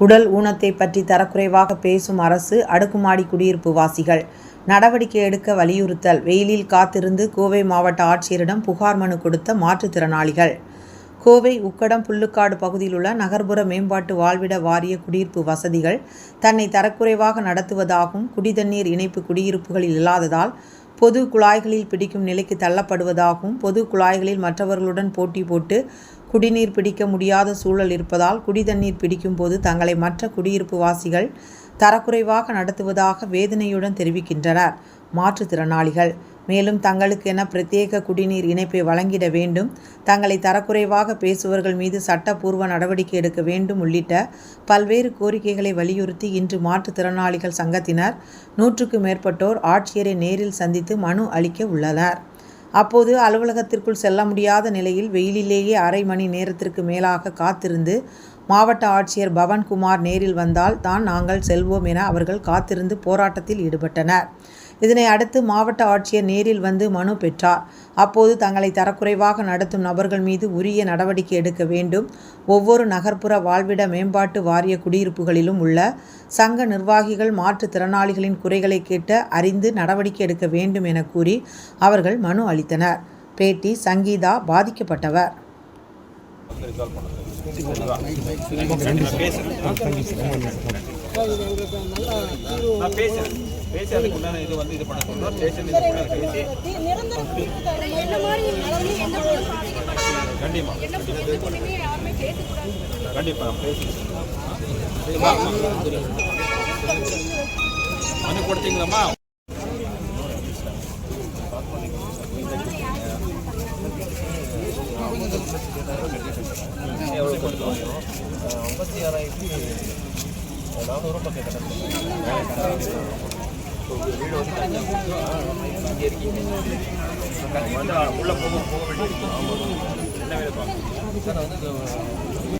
உடல் ஊனத்தை பற்றி தரக்குறைவாக பேசும் அரசு அடுக்குமாடி குடியிருப்பு வாசிகள் நடவடிக்கை எடுக்க வலியுறுத்தல். வெயிலில் காத்திருந்து கோவை மாவட்ட ஆட்சியரிடம் புகார் மனு கொடுத்த மாற்றுத்திறனாளிகள் கோவை உக்கடம் புல்லுக்காடு பகுதியில் உள்ள நகர்ப்புற மேம்பாட்டு வாழ்விட வாரிய குடியிருப்பு வசதிகள் தன்னை தரக்குறைவாக நடத்துவதாகவும் குடிதண்ணீர் இணைப்பு குடியிருப்புகளில் இல்லாததால் பொது குழாய்களில் பிடிக்கும் நிலைக்கு தள்ளப்படுவதாகவும் பொது குழாய்களில் மற்றவர்களுடன் போட்டி போட்டு குடிநீர் பிடிக்க முடியாத சூழல் இருப்பதால் குடிதண்ணீர் பிடிக்கும் போது தங்களை மற்ற குடியிருப்பு வாசிகள் தரக்குறைவாக நடத்துவதாக வேதனையுடன் தெரிவிக்கின்றனர். மாற்றுத்திறனாளிகள். மேலும் தங்களுக்கு என பிரத்யேக குடிநீர் இணைப்பை வழங்கிட வேண்டும். தங்களை தரக்குறைவாக பேசுபவர்கள் மீது சட்டப்பூர்வ நடவடிக்கை எடுக்க வேண்டும் உள்ளிட்ட பல்வேறு கோரிக்கைகளை வலியுறுத்தி இன்று மாற்றுத்திறனாளிகள் சங்கத்தினர் நூற்றுக்கு மேற்பட்டோர் ஆட்சியரை நேரில் சந்தித்து மனு அளிக்க உள்ளனர். அப்போது அலுவலகத்திற்குள் செல்ல முடியாத நிலையில் வெயிலிலேயே அரை மணி நேரத்திற்கு மேலாக காத்திருந்து மாவட்ட ஆட்சியர் பவன்குமார் நேரில் வந்தால் தான் நாங்கள் செல்வோம் என அவர்கள் காத்திருந்து போராட்டத்தில் ஈடுபட்டனர். இதனை அடுத்து மாவட்ட ஆட்சியர் நேரில் வந்து மனு பெற்றார். அப்போது தங்களை தரக்குறைவாக நடத்தும் நபர்கள் மீது உரிய நடவடிக்கை எடுக்க வேண்டும். ஒவ்வொரு நகர்ப்புற வாழ்விட மேம்பாட்டு வாரிய குடியிருப்புகளிலும் உள்ள சங்க நிர்வாகிகள் மாற்றுத்திறனாளிகளின் குறைகளை கேட்டு அறிந்து நடவடிக்கை எடுக்க வேண்டும் என கூறி அவர்கள் மனு அளித்தனர். பேட்டி சங்கீதா பாதிக்கப்பட்டவர். நான் பேசுறேன். பேசி அதுக்கு உண்டான இது வந்து இது பண்ண சொல்றோம். ஸ்டேஷன் இது கூட பேசி. கண்டிப்பா. கண்டிப்பா பேசி மனு கொடுத்தீங்களாம்மா எவ்வளோ கொடுத்தோம் ஐம்பத்தி ஆறாயிரத்தி நானூறு ரூபாய் கேட்டேன். வீடு வந்து இங்கே இருக்கீங்க வந்து உள்ள போக போக வேண்டியது என்ன வேலை பார்க்கணும் சார் வந்து